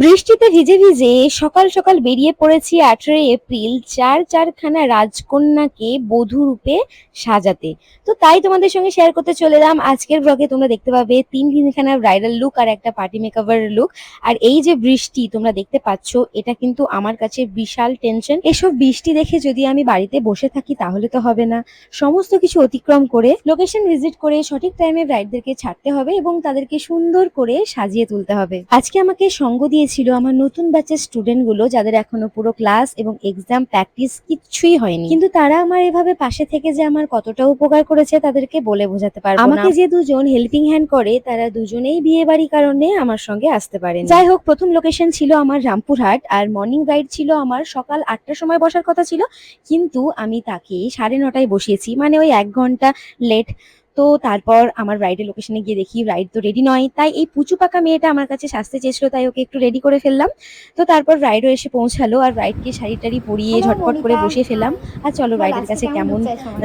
বৃষ্টিতে ভিজে ভিজে সকাল সকাল বেরিয়ে পড়েছি আঠেরোই এপ্রিল চার চারখানা রাজকন্যাকে বধূ রূপে সাজাতে। তো তাই তোমাদের সঙ্গে শেয়ার করতে চলে এলাম। আজকের ব্লগে তোমরা দেখতে পাবে তিন তিনখানা ব্রাইডাল লুক আর একটা পার্টি মেকওভার লুক আর এই যে বৃষ্টি তোমরা দেখতে পাচ্ছ, এটা কিন্তু আমার কাছে বিশাল টেনশন এসব বৃষ্টি দেখে যদি আমি বাড়িতে বসে থাকি তাহলে তো হবে না। সমস্ত কিছু অতিক্রম করে লোকেশন ভিজিট করে, সঠিক টাইমে ব্রাইডদেরকে ছাড়তে হবে এবং তাদেরকে সুন্দর করে সাজিয়ে তুলতে হবে। আজকে আমাকে সঙ্গ দিয়েছিল আমার নতুন ব্যাচের স্টুডেন্টগুলো যাদের এখনও পুরো ক্লাস এবং এক্সাম প্র্যাকটিস কিচ্ছুই হয়নি। কিন্তু তারা আমার এভাবে পাশে থেকে যে আমার কতটা উপকার করেছে তাদেরকে বলে বোঝাতে পারব আমাকে যে দুজন হেল্পিং হ্যান্ড করে তারা দুজনেই বিয়ে বাড়ি কারণে আমার সঙ্গে আসতে পারেন। যাই হোক প্রথম লোকেশন ছিল আমার রামপুরহাট আর মর্নিং রাইড ছিল আমার সকাল আটটার সময় বসার কথা ছিল। কিন্তু আমি তাকে সাড়ে নটায় বসিয়েছি মানে ওই এক ঘণ্টা লেট তো তারপর আমার রাইডের লোকেশনে গিয়ে দেখি রাইড তো রেডি নয়। তাই এই পুচু পাকা মেয়েটা আমার কাছে সাজতে চেয়েছিল তাই ওকে একটু রেডি করে ফেললাম। তো তারপর রাইডও এসে পৌঁছালো আর রাইডকে শাড়ি টাড়ি পরিয়ে ঝটপট করে. বসিয়ে ফেললাম। আর চলো রাইডের কাছে কেমন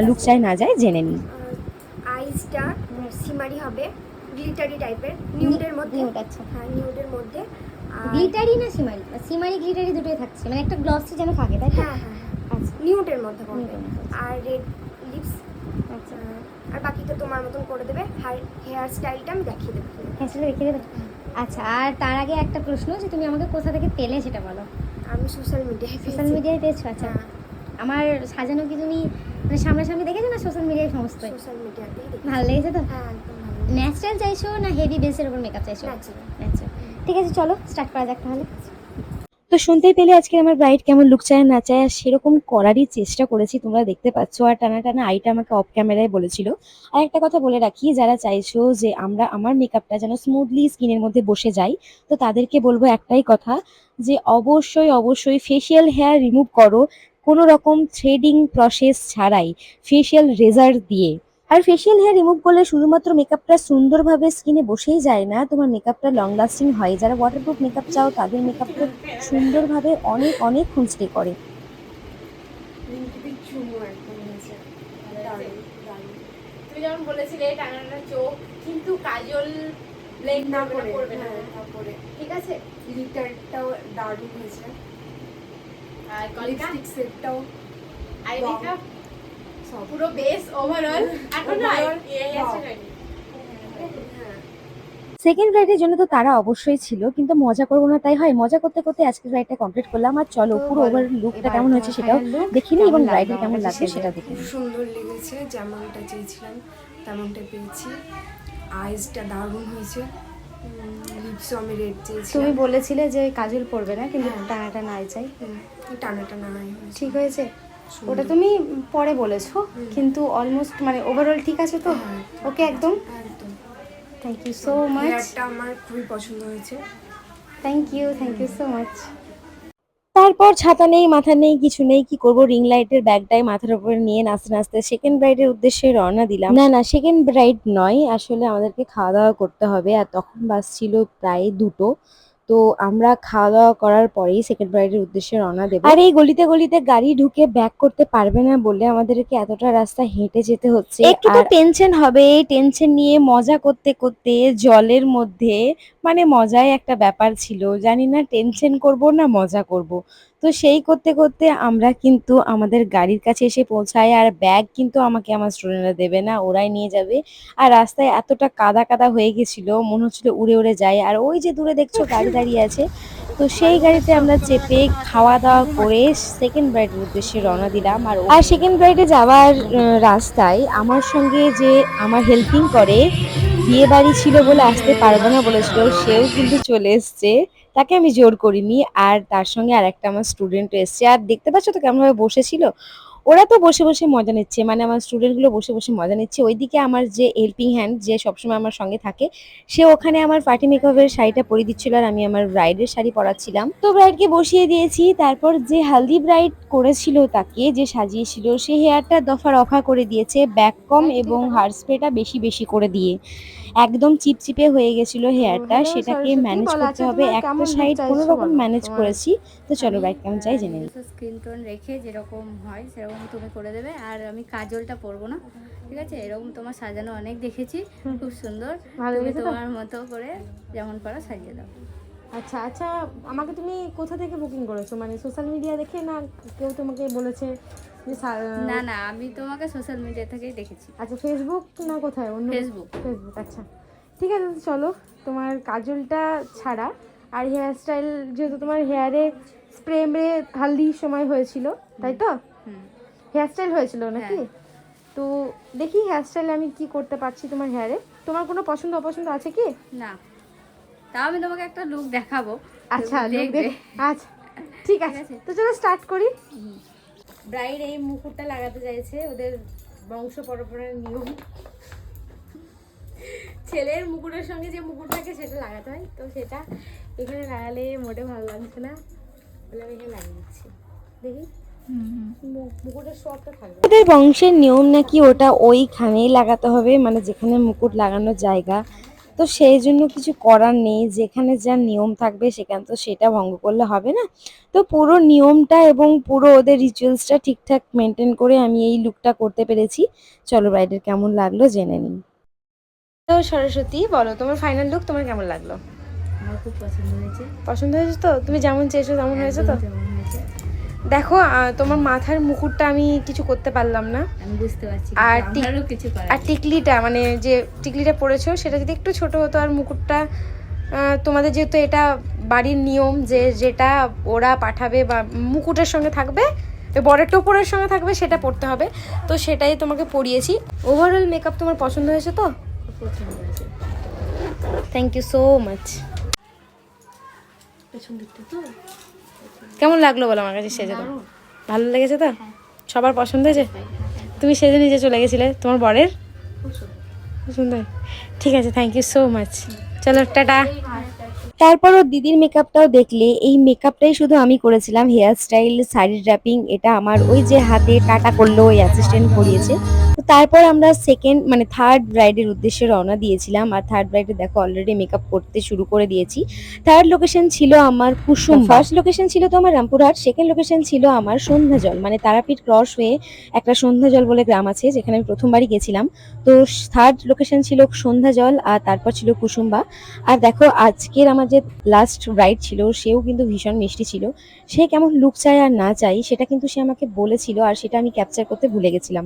লুক? চাই না যায় জেনে নিই। আইসটা সিমারি হবে গ্লিটারি টাইপের নিউডের মধ্যে। আচ্ছা। হ্যাঁ নিউডের মধ্যে। গ্লিটারি না সিমারি? সিমারি গ্লিটারি দুটোই থাকছে মানে একটা গ্লসি যেন থাকে তাই হ্যাঁ হ্যাঁ হ্যাঁ। আচ্ছা। নিউডের মধ্যে, আচ্ছা। আর রেড লিপস আচ্ছা আর বাকিটা তোমার মতন করে দেবে হেয়ার স্টাইলটা আমি দেখিয়ে দেবো। হ্যাঁ সেটা রেখে দেবে? আচ্ছা আর তার আগে একটা প্রশ্ন যে তুমি আমাকে কোথা থেকে পেলে সেটা বলো। আমি সোশ্যাল মিডিয়ায় সোশ্যাল মিডিয়ায় পেয়েছ আচ্ছা। হ্যাঁ। আমার সাজানো কি তুমি মানে সামনাসামনি দেখেছ না সোশ্যাল মিডিয়ায় সমস্ত? সোশ্যাল মিডিয়াতেই ভালো লেগেছে তো? হ্যাঁ ন্যাচারাল চাইছো না হেভি বেসের উপর মেকআপ চাইছো। ন্যাচারাল ঠিক আছে চলো স্টার্ট করা যাক তাহলে। তো শুনতেই পেলে আজকে আমার ব্রাইড কেমন লুক চায়, না চায়, আর সেরকম করারই চেষ্টা করেছি। তোমরা দেখতে পাচ্ছ, আর টানা টানা আইটা আমাকে অফ ক্যামেরায় বলেছিল। আর একটা কথা বলে রাখি, যারা চাইছো যে আমরা আমার মেকআপটা যেন স্মুথলি স্কিনের মধ্যে বসে যাই তো তাদেরকে বলব একটাই কথা যে অবশ্যই অবশ্যই ফেশিয়াল হেয়ার রিমুভ করো। কোনো রকম থ্রেডিং প্রসেস ছাড়াই ফেশিয়াল রেজার দিয়ে। আর ফেশিয়াল হেয়ার রিমুভ করলে শুধুমাত্র মেকআপটা সুন্দরভাবে স্কিনে বসেই যায় না তোমার মেকআপটা লং লাস্টিং হয়। যারা ওয়াটারপ্রুফ মেকআপ চাও তাদের মেকআপটা সুন্দরভাবে অনেক অনেক খুঁজতে করে। তুমি যেমন বলেছিলে টানাটা চোখ কিন্তু কাজল ব্লেন্ড না করে করবে না। হ্যাঁ, ঠিক আছে? লিটারটাও দারুণ হয়েছে। আর লিপস্টিক সেটটাও আই মেকআপ সব পুরো বেস ওভারঅল এখন নাকি হ্যাঁ। সেকেন্ড রাইডের জন্য তো তারা অবশ্যই ছিল কিন্তু মজা করব না তাই হয় মজা করতে করতে আজকের রাইডটা কমপ্লিট করলাম। আর চলো পুরো ওভার লুকটা কেমন হয়েছে সেটাও দেখিনি এবং রাইডের কেমন কাছে সেটা দেখে খুব সুন্দর লেগেছে যেমনটা চেয়েছিলাম তেমনটা পেয়েছি। আইসটা দারুণ হয়েছে। লিপসও আমি রেড তুমি বলেছিলে যে কাজল পড়বে না কিন্তু টানাটা টানা টানা চাই। টানাটা টানা টানা ঠিক হয়েছে। ওটা তুমি পরে বলেছ কিন্তু অলমোস্ট মানে ওভারঅল ঠিক আছে তো? হ্যাঁ, ওকে একদম? একদম। থ্যাংক ইউ সো মাচ আমার খুবই পছন্দ হয়েছে। Thank you thank you so much তারপর ছাতা নেই মাথা নেই কিছু নেই কি করব? রিং লাইটের ব্যাগটাই মাথার উপরে নিয়ে নাচতে নাচতে সেকেন্ড ব্রাইডের উদ্দেশ্যে রওনা দিলাম। না না সেকেন্ড ব্রাইড নয় আসলে আমাদেরকে খাওয়া দাওয়া করতে হবে আর তখন বাস ছিল প্রায় দুটো। তো আমরা খাওয়া দাওয়া করার পরেই সেকেন্ড ব্রাইডের উদ্দেশ্যে রওনা দেবো। আর এই গলিতে গলিতে গাড়ি ঢুকে ব্যাক করতে পারবে না বলে আমাদেরকে এতটা রাস্তা হেঁটে যেতে হচ্ছে। একটু তো টেনশন হবে টেনশন নিয়ে মজা করতে করতে জলের মধ্যে মানে মজাই একটা ব্যাপার ছিল। জানি না টেনশন করব না মজা করব। তো সেই করতে করতে আমরা কিন্তু আমাদের গাড়ির কাছে এসে পৌঁছাই আর ব্যাগ কিন্তু আমাকে আমার স্টুডেন্টরা দেবে না, ওরাই নিয়ে যাবে। আর রাস্তায় এতটা কাদা কাদা হয়ে গেছিল, মনে হচ্ছিল উড়ে উড়ে যায়। আর ওই যে দূরে দেখছ গাড়ি দাঁড়িয়ে আছে, তো সেই গাড়িতে আমরা চেপে খাওয়া দাওয়া করে সেকেন্ড ব্রাইডের উদ্দেশ্যে রওনা দিলাম। আর আর সেকেন্ড ব্রাইডে যাওয়ার রাস্তায় আমার সঙ্গে যে আমার হেল্পিং করে বিয়ে বাড়ি ছিল বলে আসতে পারব না বলেছিল, সেও কিন্তু চলে এসছে। তাকে আমি জোর করিনি, আর তার সঙ্গে আর একটা আমার স্টুডেন্ট এসছে। আর দেখতে পাচ্ছ তো কেমনভাবে বসেছিল? ওরা তো বসে বসে মজা নিচ্ছে মানে আমার স্টুডেন্টগুলো বসে বসে মজা নিচ্ছে। ওইদিকে আমার যে হেল্পিং হ্যান্ড যে সবসময় আমার সঙ্গে থাকে সে ওখানে আমার পার্টি মেকআপের শাড়িটা পরিয়ে দিচ্ছিল আর আমি আমার ব্রাইডের শাড়ি পরাচ্ছিলাম। তো ব্রাইডকে বসিয়ে দিয়েছি তারপর যে হালদি ব্রাইড করেছিল তাকে যে সাজিয়েছিল সে হেয়ারটা দফা রফা করে দিয়েছে ব্যাক কম এবং হার স্প্রেটা বেশি বেশি করে দিয়ে। একদম চিপচিপে হয়ে গেছিল হেয়ারটা সেটাকে ম্যানেজ করতে আচ্ছা, হবে। একটা সাইড কোনো রকম ম্যানেজ করেছি। তো চলো ব্রাইড কেমন চাই জেনে নিই। স্ক্রিন টোন রেখে যেরকম হয় সেরকম তুমি করে দেবে। আর আমি কাজলটা পরবো না ঠিক আছে? এরকম তোমার সাজানো অনেক দেখেছি খুব সুন্দর। তুমি? তোমার মতো করে যেমন পারো সাজিয়ে দাও। আচ্ছা আচ্ছা আমাকে তুমি কোথা থেকে বুকিং করেছ? মানে সোশ্যাল মিডিয়া দেখে না কেউ তোমাকে বলেছে? না না আমি তোমাকে সোশ্যাল মিডিয়া থেকেই দেখেছি। আচ্ছা ফেসবুক না কোথায়? অন্য ফেসবুক ফেসবুক আচ্ছা। ঠিক আছে চলো তোমার কাজলটা ছাড়া। আর হেয়ার স্টাইল যেহেতু তোমার হেয়ারে স্প্রে মে হালদি সময় হয়েছিল তাই তো? হুম হেয়ার স্টাইল হয়েছিল নাকি? হ্যাঁ। তো দেখি হেয়ার স্টাইল আমি কি করতে পারছি তোমার হেয়ারে তোমার কোনো পছন্দ অপছন্দ আছে কি? না। তাও আমি তোমাকে একটা লুক দেখাবো। আচ্ছা দেখবে। দেখ- আচ্ছা ঠিক আছে। আছে। তো চলো স্টার্ট করি। ব্রাইড এই মুকুটটা লাগাতে চাইছে ওদের বংশ পরম্পরার নিয়ম। ছেলের মুকুটের সঙ্গে যে মুকুট থাকে সেটা লাগাতে হয় তো সেটা এখানে লাগালে মোটে ভালো লাগছে না। বলে আমি এখানে লাগিয়ে দিচ্ছি। দেখি। ওদের বংশের নিয়ম নাকি ওটা ওইখানেই লাগাতে হবে মানে যেখানে মুকুট লাগানোর জায়গা। তো সেই জন্য কিছু করার নেই যেখানে যা নিয়ম থাকবে সেখানে তো সেটা ভঙ্গ করলে হবে না। তো পুরো নিয়মটা এবং পুরো ওদের রিচুয়ালসটা ঠিকঠাক মেনটেন করে আমি এই লুকটা করতে পেরেছি। চলো ব্রাইডের কেমন লাগল জেনে নিন তো সরস্বতী বলো তোমার ফাইনাল লুক তোমার কেমন লাগল? আমার খুব পছন্দ হয়েছে। পছন্দ হয়েছে তো? তুমি যেমন চেয়েছো তেমন হয়েছে তো? দেখো তোমার মাথার মুকুটটা আমি কিছু করতে পারলাম না। আমি বুঝতে পারছি আর কিছু আর টিকলিটা মানে যে টিকলিটা পরেছো সেটা যদি একটু ছোট হতো আর মুকুটটা তোমাদের যেহেতু এটা বাড়ির নিয়ম যে যেটা ওরা পাঠাবে বা মুকুটের সঙ্গে থাকবে বরের টোপরের সঙ্গে থাকবে সেটা পড়তে হবে। তো সেটাই তোমাকে পরিয়েছি। ওভারঅল মেকআপ তোমার পছন্দ হয়েছে তো? পছন্দ হয়েছে। থ্যাংক ইউ সো মাচ কেমন লাগল বলো আমার কাছে সেজে তো? ভালো লেগেছে তো? সবার পছন্দ হয়েছে? তুমি সেজে নিজে চলে গেছিলে। তোমার বরের? সুন্দর ঠিক আছে থ্যাংক ইউ সো মাচ চলো টাটা। তারপর ওর দিদির মেকআপটাও দেখলে এই মেকআপটাই শুধু আমি করেছিলাম হেয়ার স্টাইল শাড়ি র্যাপিং এটা আমার ওই যে হাতে টাটা করল ওই অ্যাসিস্ট্যান্ট করিয়েছে তারপর আমরা সেকেন্ড মানে থার্ড ব্রাইডের উদ্দেশ্যে রওনা দিয়েছিলাম। আর থার্ড ব্রাইডে দেখো অলরেডি মেকআপ করতে শুরু করে দিয়েছি। থার্ড লোকেশন ছিল আমার কুসুম ফার্স্ট লোকেশন ছিল তো আমার রামপুরহাট সেকেন্ড লোকেশন ছিল আমার সন্ধ্যাজল। মানে তারাপীঠ ক্রস হয়ে একটা সন্ধ্যাজল বলে গ্রাম আছে যেখানে আমি প্রথমবারই গেছিলাম। তো থার্ড লোকেশন ছিল সন্ধ্যাজল আর তারপর ছিল কুসুম্বা। আর দেখো আজকের আমার যে লাস্ট ব্রাইড ছিল সেও কিন্তু ভীষণ মিষ্টি ছিল। সে কেমন লুক চায় আর না চাই সেটা কিন্তু সে আমাকে বলেছিল আর সেটা আমি ক্যাপচার করতে ভুলে গেছিলাম।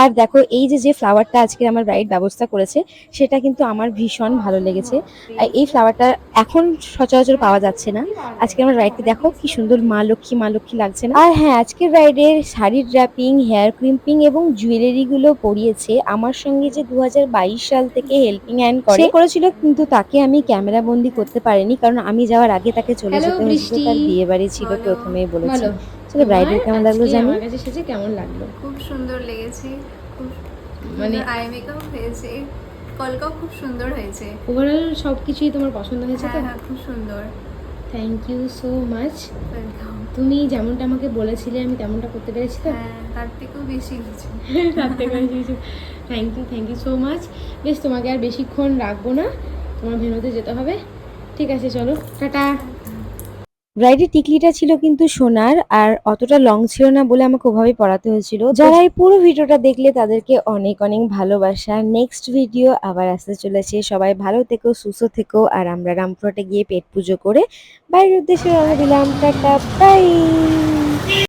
আর দেখো এই যে যে ফ্লাওয়ারটা আজকে আমার ব্রাইড ব্যবস্থা করেছে সেটা কিন্তু আমার ভীষণ ভালো লেগেছে। আর এই ফ্লাওয়ারটা এখন সচরাচর পাওয়া যাচ্ছে না। আজকে আমার ব্রাইডকে দেখো কি সুন্দর মা লক্ষ্মী মা লক্ষ্মী লাগছে না। আর হ্যাঁ আজকের ব্রাইডের শাড়ির ড্র্যাপিং হেয়ার ক্রিম্পিং এবং জুয়েলারি গুলো পরিয়েছে। আমার সঙ্গে যে দু হাজার বাইশ সাল থেকে হেল্পিং হ্যান্ড করে করেছিল কিন্তু তাকে আমি ক্যামেরা বন্দি করতে পারিনি কারণ আমি যাওয়ার আগে তাকে চলে যেতে হয়েছিল তার বিয়ে বাড়ি ছিল প্রথমেই বলেছি। বলো। চলো ব্রাইডের কেমন লাগল আজকে জানি? আমার কেমন লাগল? খুব সুন্দর লেগেছে। মানে আই মেকআপ হয়েছে কলকাও খুব সুন্দর হয়েছে। ওভারঅল সব কিছুই তোমার পছন্দ হয়েছে তো? হ্যাঁ হ্যাঁ খুব সুন্দর। থ্যাংক ইউ সো মাচ তুমি যেমনটা আমাকে বলেছিলে আমি তেমনটা করতে পেরেছি তো হ্যাঁ তার থেকেও বেশি কিছু রাখতে পেরেছি thank you thank you so much বেশ তোমাকে আর বেশিক্ষণ রাখব না। তোমার ভেনুতে যেতে হবে। ঠিক আছে চলো টাটা। ব্রাইডের টিকলিটা ছিল কিন্তু সোনার আর অতটা লং ছিল না বলে আমাকে ওভাবে পড়াতে হয়েছিল। যারা এই পুরো ভিডিওটা দেখলে তাদেরকে অনেক অনেক ভালোবাসা। নেক্সট ভিডিও আবার আসতে চলেছে। সবাই ভালো থেকো, সুস্থ থেকো আর আমরা রামপুরহাটে গিয়ে পেট পুজো করে বাইরের উদ্দেশ্যে রওনা দিলাম। Tata bye